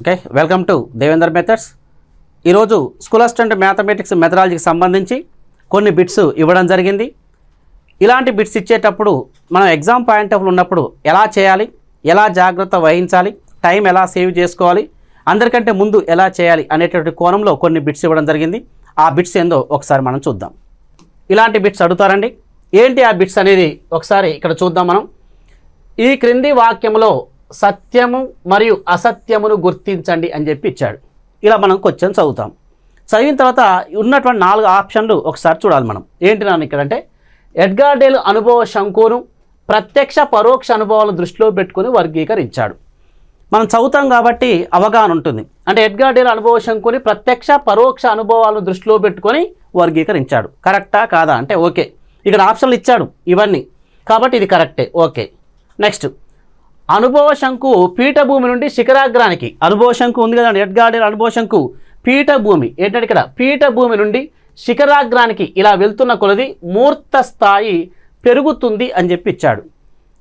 Okay welcome to Devender methods ఈరోజు school assistant mathematics మెథడాలజీకి సంబంధించి కొన్ని బిట్స్ ఇవ్వడం జరిగింది. ఇలాంటి బిట్స్ ఇచ్చేటప్పుడు మనం ఎగ్జామ్ పాయింట్ ఆఫ్ ఉన్నప్పుడు ఎలా చేయాలి ఎలా జాగ్రత్త వహించాలి టైం ఎలా సేవ్ చేసుకోవాలి అందరికంటే ముందు ఎలా చేయాలి అనేటువంటి కోణంలో కొన్ని బిట్స్ ఇవ్వడం జరిగింది. ఆ బిట్స్ ఏందో ఒకసారి మనం చూద్దాం. ఇలాంటి బిట్స్ అడుగుతారండి. ఏంటి ఆ బిట్స్ అనేది ఒకసారి ఇక్కడ చూద్దాం మనం. ఈ క్రింది వాక్యంలో సత్యము మరియు అసత్యమును గుర్తించండి అని చెప్పి ఇచ్చాడు. ఇలా మనం క్వశ్చన్ చదువుతాం. చదివిన తర్వాత ఉన్నటువంటి నాలుగు ఆప్షన్లు ఒకసారి చూడాలి మనం. ఏంటి నాన్న ఇక్కడ అంటే ఎడ్గార్డేల్ అనుభవ శంకును ప్రత్యక్ష పరోక్ష అనుభవాలను దృష్టిలో పెట్టుకొని వర్గీకరించాడు. మనం చదువుతాం కాబట్టి అవగాహన ఉంటుంది. అంటే ఎడ్గార్డేల్ అనుభవ శంకుని ప్రత్యక్ష పరోక్ష అనుభవాలను దృష్టిలో పెట్టుకొని వర్గీకరించాడు. కరెక్టా కాదా? అంటే ఓకే. ఇక్కడ ఆప్షన్లు ఇచ్చాడు ఇవన్నీ. కాబట్టి ఇది కరెక్టే. ఓకే. నెక్స్ట్. అనుభవ శంకు పీఠభూమి నుండి శిఖరాగ్రానికి. అనుభవ శంకు ఉంది కదండి ఎడ్గార్డెన్ అనుభవ శంకు. పీఠభూమి ఏంటంటే ఇక్కడ? పీఠభూమి నుండి శిఖరాగ్రానికి ఇలా వెళ్తున్న కొలది మూర్త స్థాయి పెరుగుతుంది అని చెప్పి ఇచ్చాడు.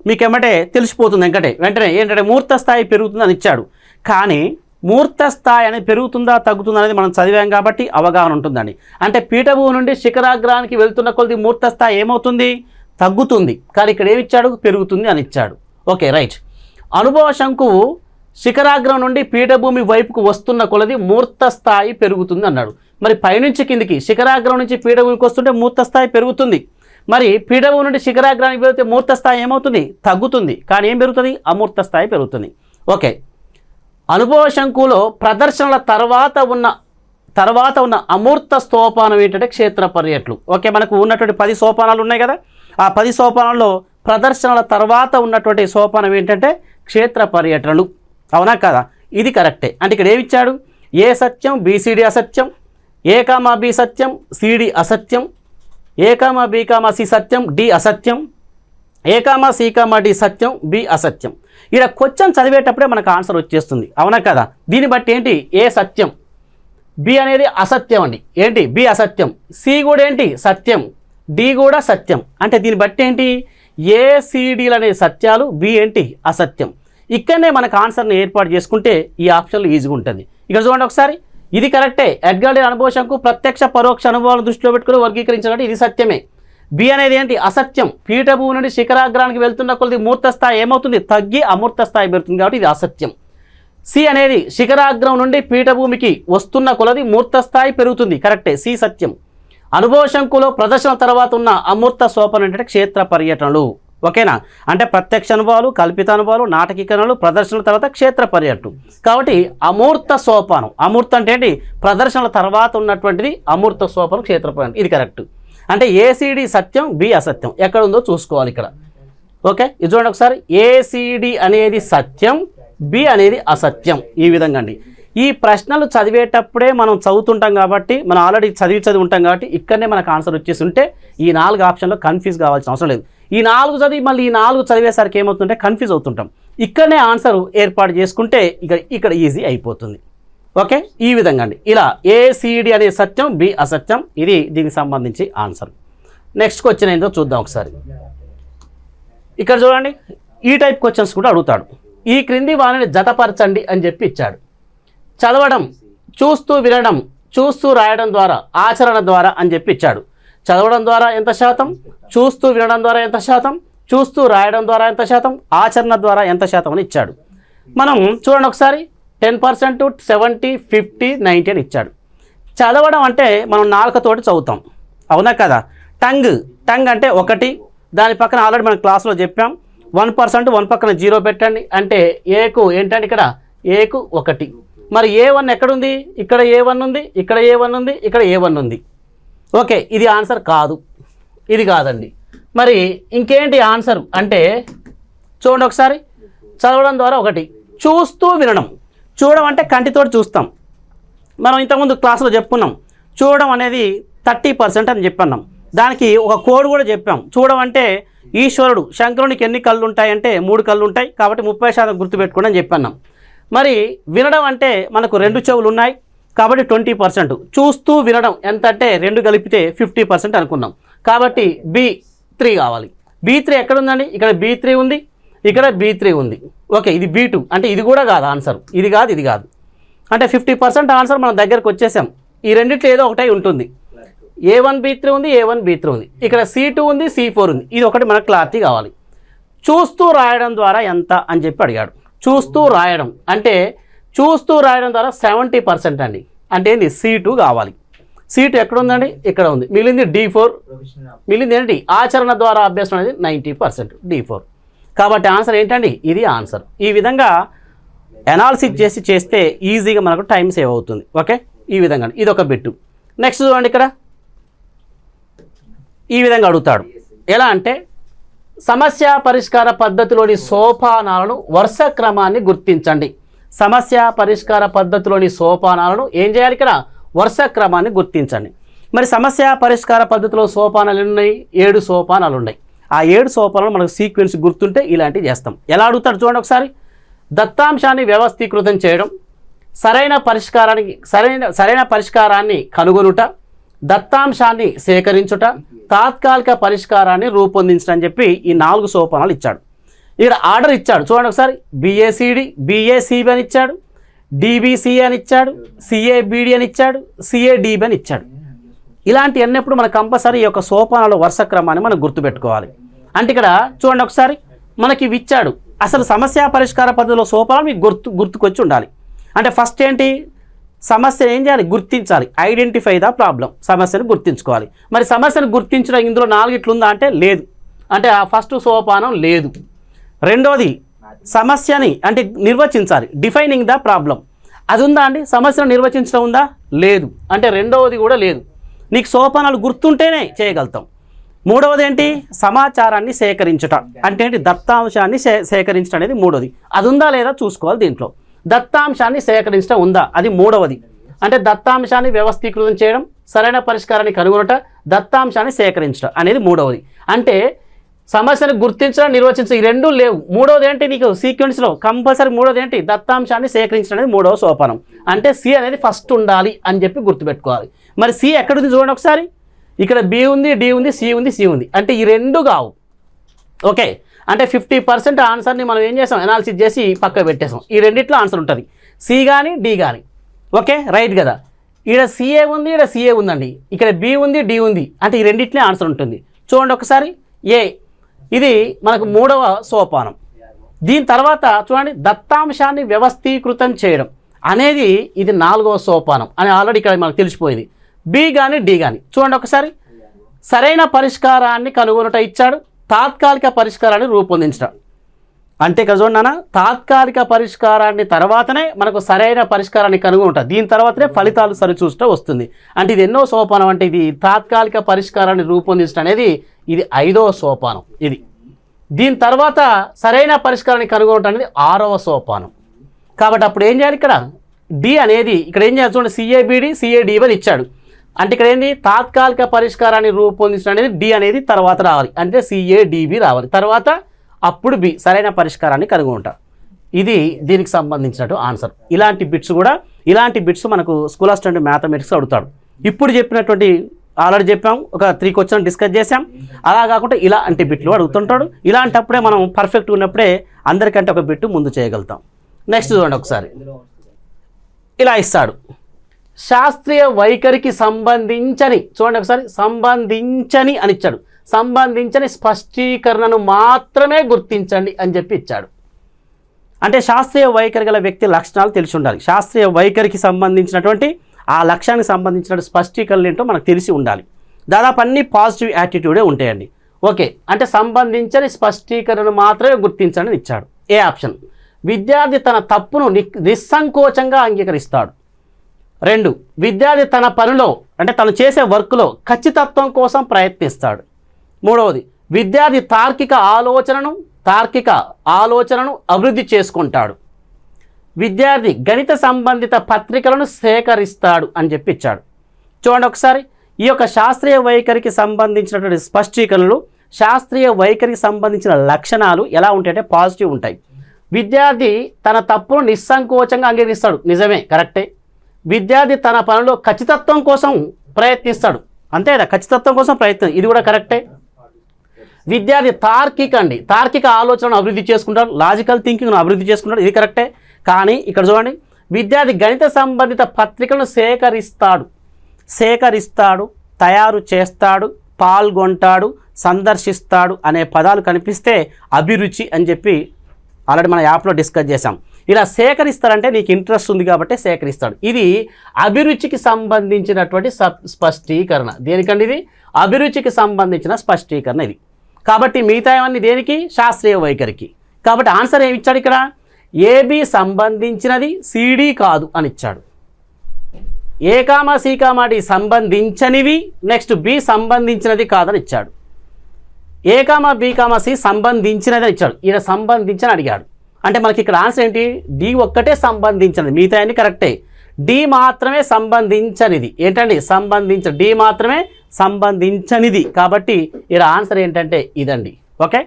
మీకేమంటే తెలిసిపోతుంది వెంకటే. వెంటనే ఏంటంటే మూర్త స్థాయి పెరుగుతుందని ఇచ్చాడు. కానీ మూర్త స్థాయి అనేది పెరుగుతుందా తగ్గుతుందా అనేది మనం చదివాం కాబట్టి అవగాహన ఉంటుందండి. అంటే పీఠభూమి నుండి శిఖరాగ్రానికి వెళ్తున్న కొలది మూర్త స్థాయి ఏమవుతుంది? తగ్గుతుంది. కానీ ఇక్కడ ఏమి ఇచ్చాడు పెరుగుతుంది అని ఇచ్చాడు. Okay right. అనుభవ శంకువు శిఖరాగ్రం నుండి పీఠభూమి వైపుకు వస్తున్న కొలది మూర్త స్థాయి పెరుగుతుంది అన్నాడు. మరి పైనుంచి కిందికి శిఖరాగ్రం నుంచి పీఠభూమికి వస్తుంటే మూర్త స్థాయి పెరుగుతుంది. మరి పీఠభూమి నుండి శిఖరాగ్రానికి పెరిగితే మూర్త స్థాయి ఏమవుతుంది? తగ్గుతుంది. కానీ ఏం పెరుగుతుంది? అమూర్త స్థాయి పెరుగుతుంది. ఓకే. అనుభవ శంకులో ప్రదర్శనల తర్వాత ఉన్న తర్వాత ఉన్న అమూర్త సోపానం ఏంటంటే క్షేత్ర పర్యట్లు. ఓకే మనకు ఉన్నటువంటి పది సోపానాలు ఉన్నాయి కదా? ఆ పది సోపానాల్లో ప్రదర్శనల తర్వాత ఉన్నటువంటి సోపానం ఏంటంటే క్షేత్ర పర్యటనలు. అవునా కదా? ఇది కరెక్టే. అంటే ఇక్కడ ఏమిచ్చాడు? ఏ సత్యం బీసీడీ అసత్యం ఏ కామా బి సత్యం సిడి అసత్యం A comma B comma C Satyam D అసత్యం A comma C comma D Satyam B అసత్యం. ఇక్కడ క్వశ్చన్ చదివేటప్పుడే మనకు ఆన్సర్ వచ్చేస్తుంది. అవునా కదా? దీన్ని బట్టి ఏంటి? ఏ సత్యం? బి అనేది అసత్యం అండి. ఏంటి? బి అసత్యం. సి కూడా ఏంటి? సత్యం. డి కూడా సత్యం. అంటే దీన్ని బట్టి ఏంటి? ఏ సిడీలు అనే సత్యాలు బి ఏంటి? అసత్యం. ఇక్కడనే మనకు ఆన్సర్ని ఏర్పాటు చేసుకుంటే ఈ ఆప్షన్లు ఈజీగా ఉంటుంది. ఇక్కడ చూడండి ఒకసారి. ఇది కరెక్టే ఎడ్గాడి అనుభవశంకు ప్రత్యక్ష పరోక్ష అనుభవాలను దృష్టిలో పెట్టుకుని వర్గీకరించాలంటే ఇది సత్యమే. బి అనేది ఏంటి? అసత్యం. పీఠభూమి నుండి శిఖరాగ్రానికి వెళ్తున్న కొలది మూర్త స్థాయి ఏమవుతుంది? తగ్గి అమూర్త స్థాయి పెడుతుంది కాబట్టి ఇది అసత్యం. సి అనేది శిఖరాగ్రం నుండి పీఠభూమికి వస్తున్న కొలది మూర్త స్థాయి పెరుగుతుంది. కరెక్టే సి సత్యం. అనుభవ శంకులో ప్రదర్శన తర్వాత ఉన్న అమూర్త సోపనం క్షేత్ర పర్యటనలు. ఓకేనా? అంటే ప్రత్యక్ష అనుభవాలు కల్పిత అనుభవాలు నాటకీకరణలు ప్రదర్శనల తర్వాత క్షేత్ర పర్యటన. కాబట్టి అమూర్త సోపానం. అమూర్త అంటే ఏంటి? ప్రదర్శనల తర్వాత ఉన్నటువంటిది అమూర్త సోపానం క్షేత్ర పర్యటన. ఇది కరెక్ట్. అంటే ఏసీడి సత్యం బి అసత్యం. ఎక్కడ ఉందో చూసుకోవాలి ఇక్కడ. ఓకే? ఇది చూడండి ఒకసారి. ఏసీడి అనేది సత్యం బి అనేది అసత్యం. ఈ విధంగా అండి. ఈ ప్రశ్నలు చదివేటప్పుడే మనం చదువుతుంటాం కాబట్టి మనం ఆల్రెడీ చదివి చదివి ఉంటాం కాబట్టి ఇక్కడనే మనకు ఆన్సర్ వచ్చేసి ఉంటే ఈ నాలుగు ఆప్షన్లో కన్ఫ్యూజ్ కావాల్సిన అవసరం లేదు. ఈ నాలుగు చదివి మళ్ళీ ఈ నాలుగు చదివేసరికి ఏమవుతుంటే కన్ఫ్యూజ్ అవుతుంటాం. ఇక్కడనే ఆన్సర్ ఏర్పాటు చేసుకుంటే ఇక ఇక్కడ ఈజీ అయిపోతుంది. ఓకే? ఈ విధంగా అండి. ఇలా ఏసీడి అనే సత్యం బి అసత్యం ఇది దీనికి సంబంధించి ఆన్సర్ నెక్స్ట్ క్వశ్చన్ ఏంటో చూద్దాం ఒకసారి. ఇక్కడ చూడండి. ఈ టైప్ క్వశ్చన్స్ కూడా అడుగుతాడు. ఈ క్రింది వాణిని జతపరచండి అని చెప్పి ఇచ్చాడు. చదవడం చూస్తూ వినడం చూస్తూ రాయడం ద్వారా ఆచరణ ద్వారా అని చెప్పి ఇచ్చాడు. చదవడం ద్వారా ఎంత శాతం? చూస్తూ వినడం ద్వారా ఎంత శాతం? చూస్తూ రాయడం ద్వారా ఎంత శాతం? ఆచరణ ద్వారా ఎంత శాతం అని ఇచ్చాడు. మనం చూడండి ఒకసారి. Ten percent seventy fifty ninety అని ఇచ్చాడు. చదవడం అంటే మనం నాలుకతోటి చదువుతాం. అవునా కదా? టంగ్. టంగ్ అంటే ఒకటి. దాని పక్కన ఆల్రెడీ మనం క్లాస్లో చెప్పాం. వన్ పర్సెంట్ వన్ పక్కన జీరో పెట్టండి. అంటే ఏకు ఏంటంటే ఇక్కడ? ఏకు ఒకటి. మరి ఏ వన్ ఎక్కడుంది? ఇక్కడ ఏ వన్ ఉంది? ఇక్కడ ఏ వన్ ఉంది? ఇక్కడ ఏ వన్ ఉంది? ఓకే ఇది ఆన్సర్ కాదు. ఇది కాదండి. మరి ఇంకేంటి ఆన్సర్ అంటే చూడండి ఒకసారి. చదవడం ద్వారా ఒకటి. చూస్తూ వినడం. చూడడం అంటే కంటితోటి చూస్తాం. మనం ఇంతకుముందు క్లాసులో చెప్పుకున్నాం. చూడడం అనేది థర్టీ పర్సెంట్ అని చెప్పన్నాం. దానికి ఒక కోడ్ కూడా చెప్పాం. చూడడం అంటే ఈశ్వరుడు. శంకరునికి ఎన్ని కళ్ళు ఉంటాయంటే మూడు కళ్ళు ఉంటాయి. కాబట్టి ముప్పై శాతం గుర్తుపెట్టుకోండి అని చెప్పన్నాం. మరి వినడం అంటే మనకు రెండు చెవులు ఉన్నాయి. కాబట్టి ట్వంటీ పర్సెంట్. చూస్తూ వినడం ఎంత అంటే రెండు కలిపితే ఫిఫ్టీ పర్సెంట్ అనుకున్నాం. కాబట్టి బి త్రీ కావాలి. బీ త్రీ ఎక్కడుందండి? ఇక్కడ బీ త్రీ ఉంది. ఇక్కడ బీ త్రీ ఉంది. ఓకే ఇది బీ టూ. అంటే ఇది కూడా కాదు ఆన్సర్. ఇది కాదు ఇది కాదు. అంటే ఫిఫ్టీ పర్సెంట్ ఆన్సర్ మన దగ్గరకు వచ్చేసాం. ఈ రెండిట్లో ఏదో ఒకటే ఉంటుంది. ఏ వన్ బీ త్రీ ఉంది ఏ వన్ బీ త్రీ ఉంది. ఇక్కడ సి టూ ఉంది సి ఫోర్ ఉంది. ఇది ఒకటి మనకు క్లారిటీ కావాలి. చూస్తూ రాయడం ద్వారా ఎంత అని చెప్పి అడిగాడు. చూస్తూ రాయడం అంటే చూస్తూ రాయడం ద్వారా సెవెంటీ పర్సెంట్ అండి. అంటే ఏంది? సి టూ కావాలి. సీటు ఎక్కడ ఉందండి ఇక్కడ ఉంది. మిగిలింది డి ఫోర్ మిగిలింది ఏంటి? ఆచరణ ద్వారా అభ్యాసం అనేది నైంటీ పర్సెంట్. డి ఫోర్ కాబట్టి ఆన్సర్ ఏంటండి? ఇది ఆన్సర్. ఈ విధంగా అనాలిసిస్ చేసి చేస్తే ఈజీగా మనకు టైం సేవ్ అవుతుంది. ఓకే? ఈ విధంగా. ఇది ఒక బిట్టు. నెక్స్ట్ చూడండి ఇక్కడ. ఈ విధంగా అడుగుతాడు. ఎలా అంటే సమస్య పరిష్కార పద్ధతిలోని సోపానాలను వరుస క్రమాన్ని గుర్తించండి. సమస్య పరిష్కార పద్ధతిలోని సోపానాలను ఏం చేయాలి ఇక్కడ? వరుస క్రమాన్ని గుర్తించండి. మరి సమస్య పరిష్కార పద్ధతిలో సోపానాలు ఉన్నాయి ఏడు సోపానాలు ఉన్నాయి. ఆ ఏడు సోపానాలు మనకు సీక్వెన్స్ గుర్తుంటే ఇలాంటివి చేస్తాం. ఎలా అడుగుతాడు చూడండి ఒకసారి. దత్తాంశాన్ని వ్యవస్థీకృతం చేయడం సరైన పరిష్కారానికి సరైన సరైన పరిష్కారాన్ని కనుగొనుట దత్తాంశాన్ని సేకరించుట తాత్కాలిక పరిష్కారాన్ని రూపొందించడం అని చెప్పి ఈ నాలుగు సోపానాలు ఇచ్చాడు. ఇక్కడ ఆర్డర్ ఇచ్చాడు. చూడండి ఒకసారి. బిఏసిడి బిఏసిబి అని ఇచ్చాడు. డిబిసి అని ఇచ్చాడు. సిఏబిడి అని ఇచ్చాడు. సిఏడిబి అని ఇచ్చాడు. ఇలాంటి అన్నప్పుడు మన కంపల్సరీ ఈ యొక్క సోపానాల వరుస క్రమాన్ని మనం గుర్తుపెట్టుకోవాలి. అంటే ఇక్కడ చూడండి ఒకసారి. మనకి ఇవి ఇచ్చాడు. అసలు సమస్య పరిష్కార పద్ధతిలో సోపానాలు మీకు గుర్తు గుర్తుకొచ్చి ఉండాలి. అంటే ఫస్ట్ ఏంటి? సమస్యను ఏం చేయాలి? గుర్తించాలి. ఐడెంటిఫై ద ప్రాబ్లం సమస్యను గుర్తించుకోవాలి. మరి సమస్యను గుర్తించడం ఇందులో నాలుగు ఇట్లుందా అంటే లేదు. అంటే ఆ ఫస్ట్ సోపానం లేదు. రెండోది సమస్యని అంటే నిర్వచించాలి. డిఫైనింగ్ ద ప్రాబ్లం అది ఉందా అండి? సమస్యను నిర్వచించడం ఉందా? లేదు. అంటే రెండవది కూడా లేదు. నీకు సోపానాలు గుర్తుంటేనే చేయగలుగుతాం. మూడవది ఏంటి? సమాచారాన్ని సేకరించుట. అంటే ఏంటి? దత్తాంశాన్ని సే సేకరించడం అనేది మూడవది అది ఉందా లేదా చూసుకోవాలి దీంట్లో. దత్తాంశాన్ని సేకరించడం ఉందా? అది మూడవది. అంటే దత్తాంశాన్ని వ్యవస్థీకృతం చేయడం సరైన పరిష్కారాన్ని కనుగొనట దత్తాంశాన్ని సేకరించడం అనేది మూడవది. అంటే సమస్యను గుర్తించడం నిర్వచించడం ఈ రెండు లేవు. మూడోది ఏంటి నీకు? సీక్వెన్స్లో కంపల్సరీ మూడోది ఏంటి? దత్తాంశాన్ని సేకరించడం అనేది మూడవ సోపానం. అంటే సి అనేది ఫస్ట్ ఉండాలి అని చెప్పి గుర్తుపెట్టుకోవాలి. మరి సి ఎక్కడుంది చూడండి ఒకసారి. ఇక్కడ బి ఉంది డి ఉంది సి ఉంది సి ఉంది. అంటే ఈ రెండు కావు. ఓకే. అంటే ఫిఫ్టీ పర్సెంట్ ఆన్సర్ని మనం ఏం చేసాం? అనాలిసిస్ చేసి పక్క పెట్టేసాం. ఈ రెండిట్లో ఆన్సర్ ఉంటుంది. సి కానీ డి కానీ ఓకే? రైట్ కదా. ఇక్కడ సిఏ ఉంది ఇక్కడ సిఏ ఉందండి. ఇక్కడ బి ఉంది డి ఉంది. అంటే ఈ రెండిట్లే ఆన్సర్ ఉంటుంది. చూడండి ఒకసారి. ఏ ఇది మనకు మూడవ సోపానం. దీని తర్వాత చూడండి దత్తాంశాన్ని వ్యవస్థీకృతం చేయడం అనేది ఇది నాలుగవ సోపానం అని ఆల్రెడీ ఇక్కడ మనకు తెలిసిపోయింది. బి కానీ డి కానీ చూడండి ఒకసారి. సరైన పరిష్కారాన్ని కనుగొనుట ఇచ్చాడు తాత్కాలిక పరిష్కారాన్ని రూపొందించడం. అంటే ఇక్కడ చూడన్నా తాత్కాలిక పరిష్కారాన్ని తర్వాతనే మనకు సరైన పరిష్కారాన్ని కనుగొంట దీని తర్వాతనే ఫలితాలు సరిచూసట వస్తుంది. అంటే ఇది ఎన్నో సోపానం అంటే ఇది తాత్కాలిక పరిష్కారాన్ని రూపొందించడం అనేది ఇది ఐదవ సోపానం ఇది. దీని తర్వాత సరైన పరిష్కారాన్ని కనుగొనటం అనేది ఆరవ సోపానం. కాబట్టి అప్పుడు ఏం చేయాలి ఇక్కడ? డి అనేది ఇక్కడ ఏం చేయాలి చూడండి సిఏబిడి సిఏడిబి అని ఇచ్చాడు. అంటే ఇక్కడ ఏంది? తాత్కాలిక పరిష్కారాన్ని రూపొందించడం అనేది డి అనేది తర్వాత రావాలి. అంటే సిఏడిబి రావాలి. తర్వాత అప్పుడు బి సరైన పరిష్కారాన్ని కనుగొంటాం. ఇది దీనికి సంబంధించినట్టు ఆన్సర్. ఇలాంటి బిట్స్ కూడా ఇలాంటి బిట్స్ మనకు స్కూల్ ఆఫ్ స్టూడెంట్ మ్యాథమెటిక్స్ అడుగుతాడు. ఇప్పుడు చెప్పినటువంటి ఆల్రెడీ చెప్పాం ఒక త్రీ క్వశ్చన్ డిస్కస్ చేసాం అలా కాకుండా ఇలాంటి బిట్లు అడుగుతుంటాడు. ఇలాంటప్పుడే మనం పర్ఫెక్ట్ ఉన్నప్పుడే అందరికంటే ఒక బిట్టు ముందు చేయగలుగుతాం. నెక్స్ట్ చూడండి ఒకసారి. ఇలా ఇస్తాడు. శాస్త్రీయ వైఖరికి సంబంధించని చూడండి ఒకసారి సంబంధించని అని ఇచ్చాడు. సంబంధించని స్పష్టీకరణను మాత్రమే గుర్తించండి అని చెప్పి ఇచ్చాడు. అంటే శాస్త్రీయ వైఖరి గల వ్యక్తి లక్షణాలు తెలిసి ఉండాలి. శాస్త్రీయ వైఖరికి సంబంధించినటువంటి ఆ లక్ష్యానికి సంబంధించిన స్పష్టీకరణలు ఏంటో మనకు తెలిసి ఉండాలి. దాదాపు అన్ని పాజిటివ్ యాటిట్యూడే ఉంటాయండి. ఓకే అంటే సంబంధించని స్పష్టీకరణను మాత్రమే గుర్తించండి ఇచ్చాడు. ఏ ఆప్షన్? విద్యార్థి తన తప్పును నిస్సంకోచంగా అంగీకరిస్తాడు. రెండు విద్యార్థి తన పనిలో అంటే తను చేసే వర్క్లో ఖచ్చితత్వం కోసం ప్రయత్నిస్తాడు. మూడవది విద్యార్థి తార్కిక ఆలోచనను తార్కిక ఆలోచనను అభివృద్ధి చేసుకుంటాడు. విద్యార్థి గణిత సంబంధిత పత్రికలను సేకరిస్తాడు అని చెప్పి ఇచ్చాడు చూడండి ఒకసారి ఈ యొక్క శాస్త్రీయ వైఖరికి సంబంధించినటువంటి స్పష్టీకరణలు శాస్త్రీయ వైఖరికి సంబంధించిన లక్షణాలు ఎలా ఉంటాయంటే పాజిటివ్ ఉంటాయి. విద్యార్థి తన తప్పును నిస్సంకోచంగా అంగీకరిస్తాడు. నిజమే కరెక్టే. విద్యార్థి తన పనిలో ఖచ్చితత్వం కోసం ప్రయత్నిస్తాడు. అంతే కదా ఖచ్చితత్వం కోసం ప్రయత్నం. ఇది కూడా కరెక్టే. విద్యార్థి తార్కిక అండి. తార్కిక ఆలోచనను అభివృద్ధి చేసుకుంటాడు లాజికల్ థింకింగ్ను అభివృద్ధి చేసుకుంటాడు. ఇది కరెక్టే. కానీ ఇక్కడ చూడండి విద్యార్థి గణిత సంబంధిత పత్రికలను సేకరిస్తాడు. సేకరిస్తాడు తయారు చేస్తాడు పాల్గొంటాడు సందర్శిస్తాడు అనే పదాలు కనిపిస్తే అభిరుచి అని చెప్పి ఆల్రెడీ మన యాప్లో డిస్కస్ చేశాం. ఇలా సేకరిస్తారంటే నీకు ఇంట్రెస్ట్ ఉంది కాబట్టి సేకరిస్తాడు. ఇది అభిరుచికి సంబంధించినటువంటి స్పష్టీకరణ. దేనికండి ఇది? అభిరుచికి సంబంధించిన స్పష్టీకరణ ఇది. కాబట్టి మిగతా ఏమన్నీ దేనికి? శాస్త్రీయ వైఖరికి. కాబట్టి ఆన్సర్ ఏమి ఇచ్చాడు ఇక్కడ? ఏబి సంబంధించినది సిడి కాదు అని ఇచ్చాడు. A comma C comma D సంబంధించనివి next B సంబంధించినది కాదని ఇచ్చాడు. A comma B comma C సంబంధించినది అని ఇచ్చాడు. ఈయన సంబంధించని అడిగాడు. అంటే మనకి ఇక్కడ ఆన్సర్ ఏంటి? డి ఒక్కటే సంబంధించినది. మిగతా అన్ని కరెక్టే. డి మాత్రమే సంబంధించనిది. ఏంటండి? సంబంధించ డి మాత్రమే సంబంధించనిది. కాబట్టి ఇక్కడ ఆన్సర్ ఏంటంటే ఇదండి. ఓకే?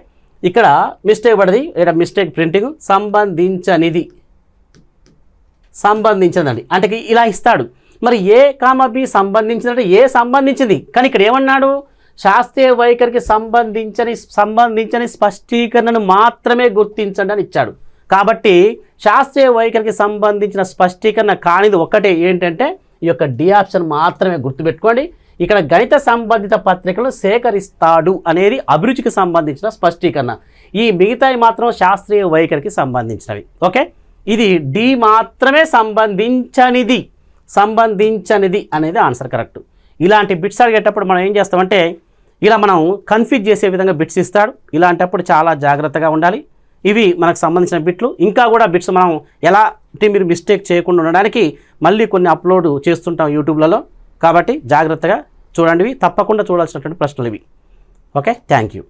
ఇక్కడ మిస్టేక్ పడింది. ఇక్కడ మిస్టేక్ ప్రింటింగ్ సంబంధించనిది. సంబంధించిందండి అంటే ఇలా ఇస్తాడు. మరి ఏ కామ బి సంబంధించినట్టు ఏ సంబంధించింది? కానీ ఇక్కడ ఏమన్నాడు? శాస్త్రీయ వైఖరికి సంబంధించని సంబంధించని స్పష్టీకరణను మాత్రమే గుర్తించండి అని ఇచ్చాడు. కాబట్టి శాస్త్రీయ వైఖరికి సంబంధించిన స్పష్టీకరణ కానిది ఒకటే ఏంటంటే ఈ యొక్క డి ఆప్షన్ మాత్రమే గుర్తుపెట్టుకోండి. ఇక్కడ గణిత సంబంధిత పత్రికలు సేకరిస్తాడు అనేది అభిరుచికి సంబంధించిన స్పష్టీకరణ. ఈ మిగతాయి మాత్రం శాస్త్రీయ వైఖరికి సంబంధించినవి. ఓకే? ఇది డి మాత్రమే సంబంధించనిది. సంబంధించనిది అనేది ఆన్సర్ కరెక్ట్. ఇలాంటి బిట్స్ అడిగేటప్పుడు మనం ఏం చేస్తామంటే ఇలా మనం కన్ఫ్యూజ్ చేసే విధంగా బిట్స్ ఇస్తాడు. ఇలాంటప్పుడు చాలా జాగ్రత్తగా ఉండాలి. ఇవి మనకు సంబంధించిన బిట్లు. ఇంకా కూడా బిట్స్ మనం ఎలా అంటే మీరు మిస్టేక్ చేయకుండా ఉండడానికి మళ్ళీ కొన్ని అప్లోడ్ చేస్తుంటాం యూట్యూబ్లలో. కాబట్టి జాగ్రత్తగా చూడండి తప్పకుండా చూడాల్సినటువంటి ప్రశ్నలు ఇవి. ఓకే? Thank you.